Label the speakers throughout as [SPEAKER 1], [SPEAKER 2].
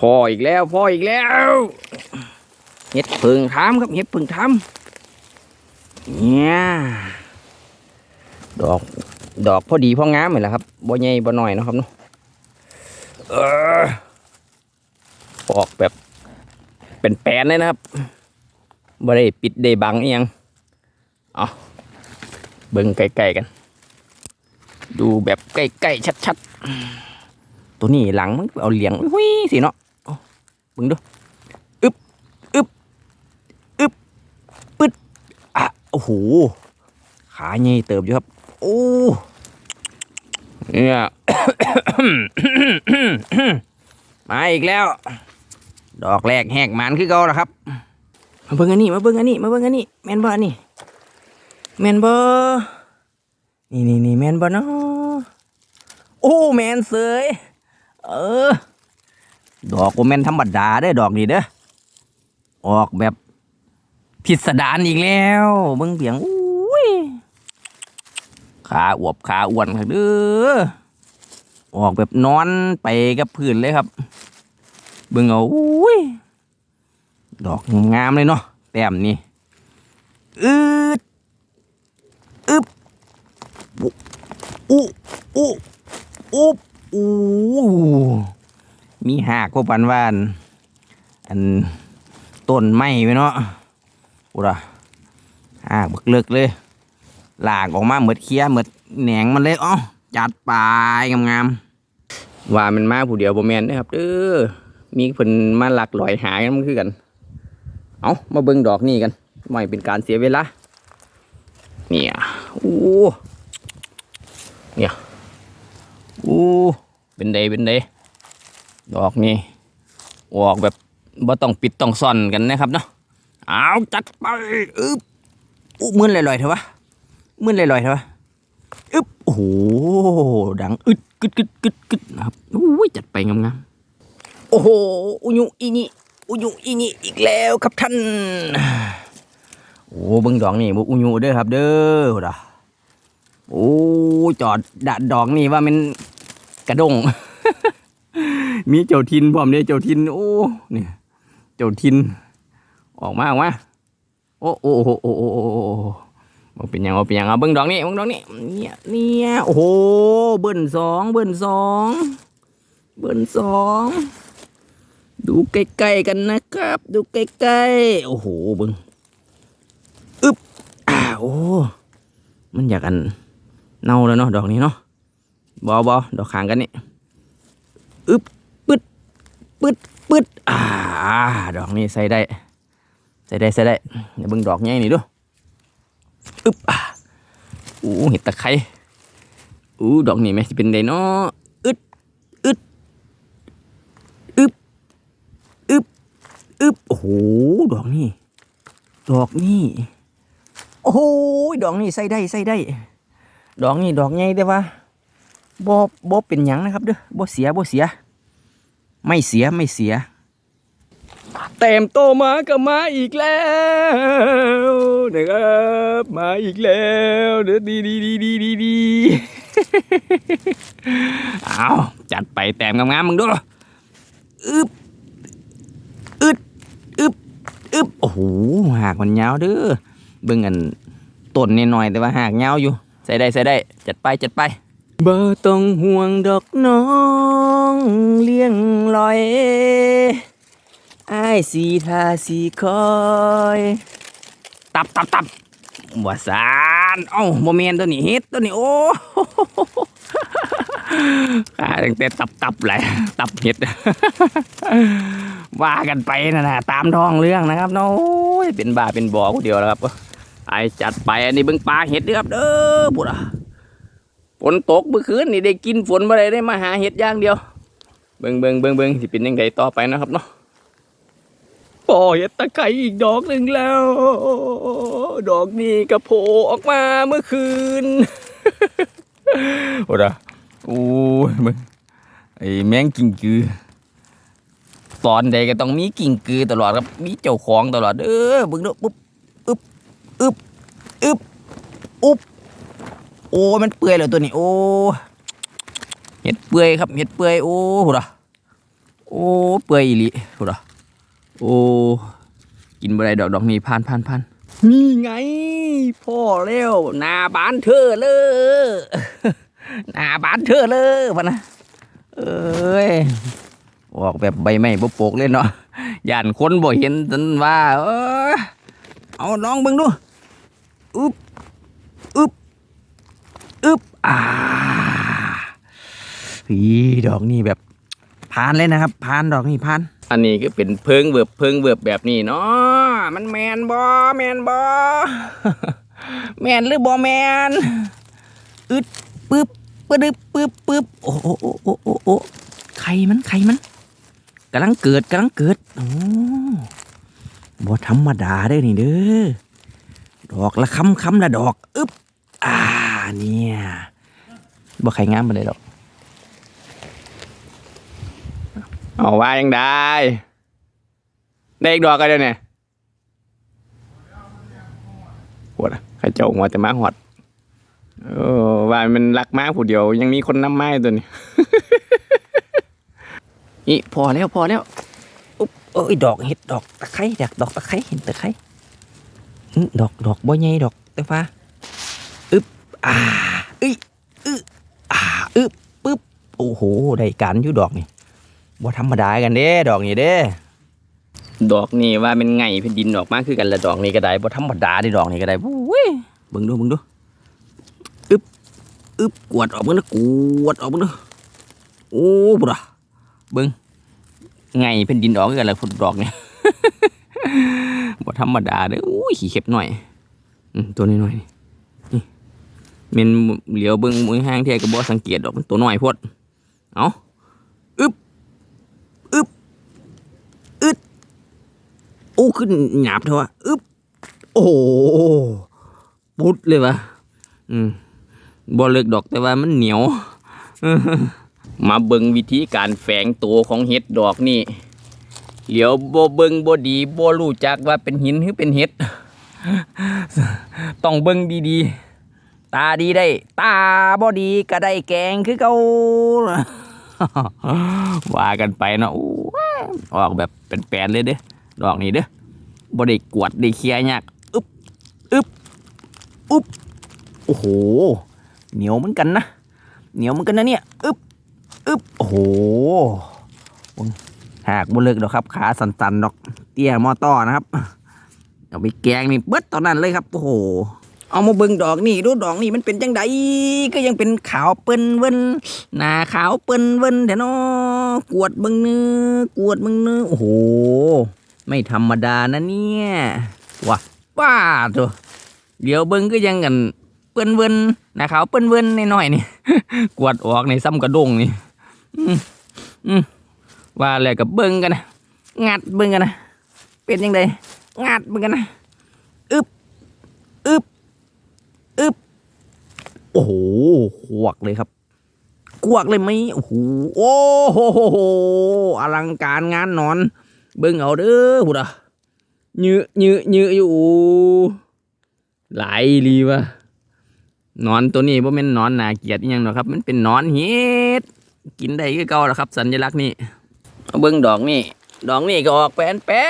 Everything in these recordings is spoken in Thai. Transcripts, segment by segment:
[SPEAKER 1] พออีกแล้วพออีกแล้วเห็ดพึ่งทำครับเห็ดพึ่งทำเนี่ยดอกดอกพอดีพองามเหมือนละครับบ่ใหญ่บ่น้อยนะครับเนาะออออกแบบ เป็นแปลนเลยนะครับบ่ได้ปิดได้บังอียังเอาเบิ่งใกล้ๆกัน ดูแบบใกล้ๆชัดๆตัวนี้หลังมันเอาเหลียงหุ้ยสิเนาะ เอาเบิ่งดูอึบอึบอึบปึ๊ดอะโอ้โหขาใหญ่เติบอยู่ครับ โอ้เนี่ยมาอีกแล้ว ดอกแรกแหกหมันคือเก่าแล้วครับ มาเบิ่งอันนี้ มาเบิ่งอันนี้ มาเบิ่งอันนี้ แมนบ่อันนี้แมนบ่นี่นี่นี่แมนบ่เนาะโอ้แมนเสยเออ ดอกโอแมนธรรมดาได้ดอกนี่เด้อออกแบบพิสดารอีกแล้วเบิ่งเบียงอุ้ยขาอวบขาอ้วนครับเด้อออกแบบนอนไปกับพื้นเลยครับ เบิ่งเอาอุ้ยดอกงามเลยเนาะแต้มนี่อืดอึบอู้ากพวกปันว่านอันต้นไม้ไว้เนาะอุระหาบักเลิกเลยหลากออกมาเหมือดเคี้ยเหมือดแหนงมันเลยอ๋อจัดไปงามๆว่ามันมาผู้เดียวบ่แม่นเด้อครับเด้อมีเพิ่นมาหลักลอยหากันมันคือกัน เอามาเบิ่งดอกนี่กันไม่เป็นการเสียเวลาเนี่ยโอ้เนี่ยโอ้เป็นเดเป็นเด ดอกนี่ออกแบบบ่ต้องปิดต้องซ่อนกันนะครับเนาะเอาจัดไปอึ๊บอู้มือนลอยๆเถอะวะมือนลอยๆเถอะวะอึ๊บโอ้โหดังอึดกึดกึดกึดกึดนะครับอุ้ยจัดไปงามๆโอ้โหอุยุอีนี่อุยุอีนี่อีกแล้วครับท่านโอ้เบิ่งดอกนี่บุอุยุเด้อครับ เด้อโหดะโอ้จอดดัดดอกนี่ว่ามันกระดง มีเจ้าทินพร้อมเด้เจ้าทินโอ้เนี่ยเจ้าทิน ออกมาออกมาโอ้โอ้โอ้โอ้โอ้โอ้โอ้บ่เป็นยังเป็นยังเอาเบิ่งดอกนี่เบิ่งดอกนี่เนี่ยเนี่ยโอ้โหเบิ่นสองเบิ่นสองเบิ่นสองดูใกล้ๆกันนะครับ ดูใกล้ๆโอ้โหเบึงอึบอ้าวโอ้มันอยากอันเน่าแล้วเนาะดอกนี้เนาะบอบอดอกขางกันนี่ อึบปึ๊ดปึ๊ดปึ๊ดอ่า ดอกนี้ใส่ได้ ใส่ได้ใส่ได้เดี๋ยวเบิ่งดอกใหญ่นี่ดูอึบอ่าอู้เห็ดตะไคร้อู้ดอกนี้ไหมจะเป็นไดเนาะอึดอึดอึบอึบโอ้โหดอกนี่ดอกนี่โอ้โหดอกนี่ใส่ได้ใส่ได้ ดอกนี่ดอกใหญ่แต่ว่า บ่บ่เป็นหยังนะครับเด้อบ่เสียบ่เสีย ไม่เสียไม่เสีย เต็มโตมาก็มาอีกแล้วนะครับมาอีกแล้วเด้อดีดีดีดีดีดีเอาจัดไปแต้มงามๆมึงดูอึบอึดอึบอึบโอ้โหหากมันยาวเด้อเบิ่งอันต้นนิดหน่อยแต่ว่าหากยาวอยู่ ใส่ได้ใส่ได้จัดไปจัดไป บ่ต้องห่วงดอกน้องเลี้ยงลอยอ้ายสีทาสีคอย ตับตับตับบ่สารเอ้าบ่แมนตัวนี้เฮ็ดตัวนี้โอ้ขาตั้งแต่ตับตับๆเลยตับเฮ็ด ว่ากันไปนะนะตามท้องเรื่องนะครับเนาะโอ้ยเป็นบาเป็นบ่อกูเดียวแล้วครับไอจัดไปอันนี้เบิ่งปลาเห็ดเด้อครับเด้อบุตร ฝนตกเมื่อคืนนี่ได้กินฝนมาได้ได้มาหาเห็ดอย่างเดียว เบิ่งเบิ่งเบิ่งเบิ่งสิเป็นยังไงต่อไปนะครับเนาะปอเห็ดตะไคร้อีกดอกหนึ่งแล้ว ดอกนี้กระโผล่ออกมาเมื่อคืนบุตรโอ้ยมึงไอ้แมงกิ่งกือ ตอนใดก็ต้องมีกิ่งกือตลอดครับมีเจ้าของตลอดเออเบึงดูปุ๊บอึบอึบอึบอุบ โอ้มันเปื่อยเลยตัวนี้โอ้เห็ดเปื่อยครับเห็ดเปื่อยโอ้โหละโอ้เปื่อยอีหลีพูดะโอ้กินบ่ได้ดอกดอกนี้ผ่านผ่านผ่านนี่ไง พ่อแล้วหน้าบ้านเธอเลยหน้าบ้านเธอเลยพะนะเอ้ยออกแบบใบไม้บ่โปกเลยเนาะย่านคนบ่เห็นจนว่า เออเอาลองเบิ่งดูอึบอึบ อ่าอีดอกนี่แบบพานเลยนะครับพานดอกนี่พานอันนี้ก็เป็นเพิงเวิบเพิงเวิบแบบนี้เนาะมันแมนบอแมนบอแมนหรือบอแมนอึดปึ๊บปึ๊บปึ๊บปึ๊บโอ้โอ้โอ้โอ้โอ้โอ้ไข่มันไข่มันกำลังเกิดกำลังเกิดโอ้บ่ธรรมดาเด้อนี่เด้อดอกละคำคำละดอกอึบ เนี่ยบ่ไข่งามไปเลยดอกเอาว่ายังได้ ได้อีกดอกกันเดี๋ยวนี้ปวดอะใครเจ้าหัวแต่มาหอดเออว่ามันรักมาผู้เดียว ยังมีคนน้ำไม้ตัวนี้นี่พอแล้วพอแล้วอุ๊บเอ้ยดอกเห็ดดอกตะไคร้ดอกดอกตะไคร้เห็นตะไคร้ดอกดอกบ่ใหญ่ดอกแต่ฟ้า อึบอ่าอึอึอ่าอึบปึ๊บโอ้โหได้การอยู่ดอกนี่บ่ธรรมดากันเด้ ดอกนี่เด้ ดอกนี่ว่าเป็นไงเป็นดินดอกมากคือกันละดอกนี่ก็ได้บ่ธรรมดาเด้ดอกนี่ก็ได้วุ้ยเบิ่งดูเบิ่งดูอึบอึบกวดออกมึงนะกวดออกมึงนะโอ้บุระเบิ้งไงเป็นดินออกกันเลยพุ่นดอกเนี่ยบ่ธรรมดาเด้ออุ้ยขี้เข็บหน่อยอืมตัวน้อยๆนี่นี่แมันเหลียวเบิ้งมือห้างเทียก็บ่สังเกตดอกมันตัวน้อยพดเอาอึบอึบอึดโอ้ขึ้นหยาบเถอะวะอึบโอ้ปุดเลยวะอืมบ่เลิกดอกแต่ว่ามันเหนียวมาเบิ่งวิธีการแฝงตัวของเห็ดดอกนี่ เหลียวบ่เบิ่งบ่ดีบ่รู้จักว่าเป็นหินหรือเป็นเห็ด ต้องเบิ่งดีๆ ตาดีได้ ตาบ่ดีก็ได้แกงคือเก่าว่ากันไปเนาะออกแบบเป็นแปลนเลยเด้อดอกนี้เด้อบ่ได้กวดด้เคลียร์ยากอึบอึบอึบโอ้โห เหนียวเหมือนกันนะ เหนียวเหมือนกันนะเนี่ยอึบอึบโอ้โหหากบุเลิกดอกครับ ขาสันๆดอกเตี้ยมอต้อนะครับเอาไปแกงนี่เบิดตอนนั้นเลยครับ โอ้โห เอามาเบิ่งดอกนี่ดูดอกนี่มันเป็นจังไดก็ยังเป็นขาวเปิ้นเวินหนาขาวเปิ้นเวินแต่นอกวดเบิ่งเนื้อกวดเบิ่งเนื้อโอ้โห ไม่ธรรมดานะเนี่ยว้าว้าตัวเดี๋ยวเบิ่งก็ยังกันเปิ้นเวินหนะขาวเปิ้นเวินน้อยๆนี่กวดออกในซ้ำกระดงนี่อืมอืมว่าอะไรกับเบิ้งกันนะงัดเบิ้งกันนะเป็นยังไงงัดเบิ้งกันนะอึบอึบ อึบโอ้โหขวกเลยครับกวกเลยไหมโอ้โหโอ้โหอลังการงานนอน เบิ้งเอาเด้อพุดอะเยื้อเยื้อเยื้ออยู่หลายอีหลีวะนอนตัวนี้บ่แม่นนอนนาเกียดยังหรอกครับ มันเป็นนอนเห็ดกินได้คือเก่าแล้วครับ สัญลักษณ์นี่เอาเบิ่งดอกนี่ดอกนี่ก็ออกแป้นแป้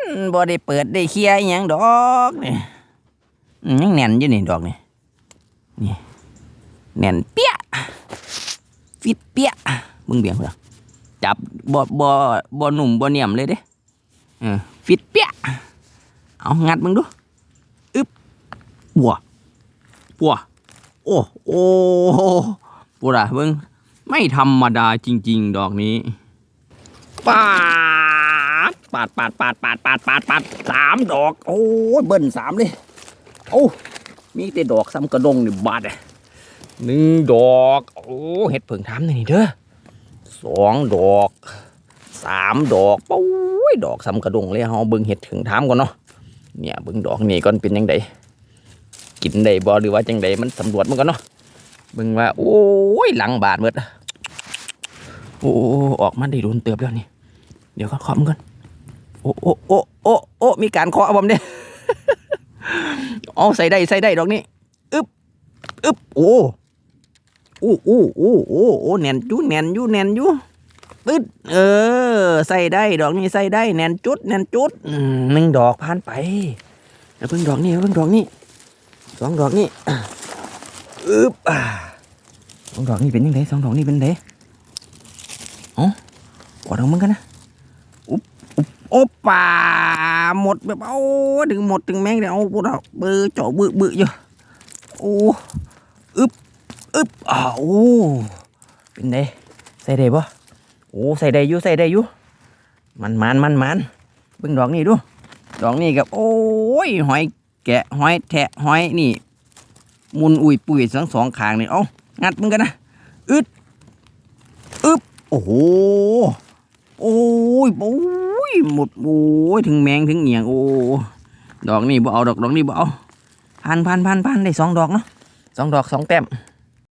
[SPEAKER 1] นบ่ได้เปิดได้เคลียร์ยังดอกนี่ ยังแน่นอยู่นี่ดอกนี่นี่แน่นเปี้ยฟิตเปี้ยมึงเบี่ยงพุ่นล่ะจับบ่บ่บ่หนุ่มบ่เนียมเลยเด้เออฟิตเปี้ยเอางัดมึงดูอึบบัวปัวโอ้โอ้ปัวละเบิ้งไม่ธรรมดาจริง ๆ ดอกนี้ปาดปาดปาดปาดปาดปาดปาดปาดสามดอก โอ้ยเบิ้ลสามเลย โอ้มีแต่ดอกซ้ำกระดงนี่บาดเลยหนึ่งดอกโอ้เห็ดเผิงทำนี่เด้อสองดอกสามดอกโอ้ยดอกซ้ำกระดงเลยเฮาเบิ่งเห็ดเผิงทำก่อนเนาะเนี่ยเบิ่งดอกนี่ก่อนเป็นยังไงกินได้บ่หรือว่าจังไดมันสำรวจมันกันเนาะเบิ่งว่า โอ้ยหลังบาดเบิดอโอ้ออกมาได้โดนเติบแล้วนี่ เดี๋ยวก็เคาะมันก่อนโอ้โอ้โอ้โอ้โอ้มีการเคาะผมเด้เอาใส่ได้ใส่ได้ดอกนี้อึบอึบโอ้โอ้โอ้โอ้โอ้โอ้แน่นอยู่แน่นอยู่แน่นอยู่ปึ๊ดเออ ใส่ได้ดอกนี้ใส่ได้แน่นจุดแน่นจุดหนึ่งดอกผ่านไปแล้วเพิ่งดอกนี้เพิ่งดอกนี้สองดอกนี้อึ๊บอ่าสองดอกนี้เป็นยังไงสองดอกนี้เป็นยังไงอ๋อกอดเอามึงกันนะ โอ้ป่าหมดแบบเอาดึงหมดดึงแมงเดี๋ยวเอาพวกเราเบอร์จาะเบือเบืออยู่โอ้อึบอึบอ้าวเป็นไงใส่ได้ปะโอ้ใส่ได้อยู่ใส่ได้อยู่มันมันมันมันเบิ่งดอกนี่ดู ดอกนี่กับโอ้ยหอยแกะหอยแทะหอยนี่ มุนอุ่ยปุ๋ยทั้งสองขางนี่เอางัดมึงกันนะอึดอึบโอ้โหโอ้ยโอ้ ยหมดโอ้ยถึงแมงถึงเหนียงโอ้ดอกนี่บ่เอาดอกดอกนี่บ่เอาพันพันพันพันได้สองดอกเนาะสองดอกสองแต้ม